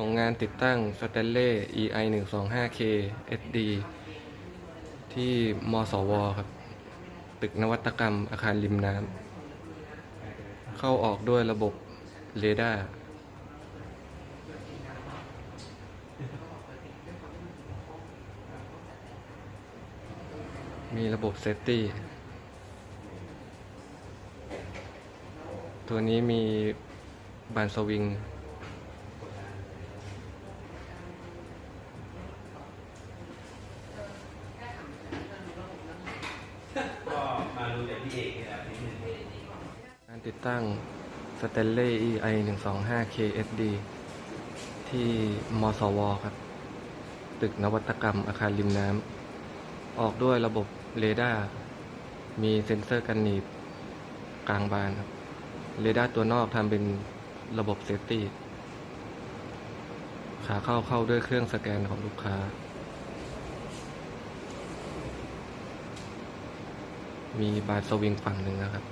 ส่งงานติดตั้งสแตนเล่ EI 1 2 5 K SD ที่มสว ครับ ตึกนวัตกรรมอาคารริมน้ำ เข้าออกด้วยระบบเรดาร์มีระบบเซฟตี้ ตัวนี้มีบานสวิง ก็มา ดูจากพี่เอกนี่แหละนิดนึงการติดตั้งสเตนเล่ EI 1 2 5 KSD ที่มสว ครับ ตึกนวัตกรรมอาคารริมน้ำ ออกด้วยระบบเรดาร์ มีเซ็นเซอร์กันหนีบกลางบานครับ เรดาร์ตัวนอกทำเป็นระบบเซฟตี้ ขาเข้าเข้าด้วยเครื่องสแกนของลูกค้า มีบาร์สวิงฝั่งหนึ่งนะครับ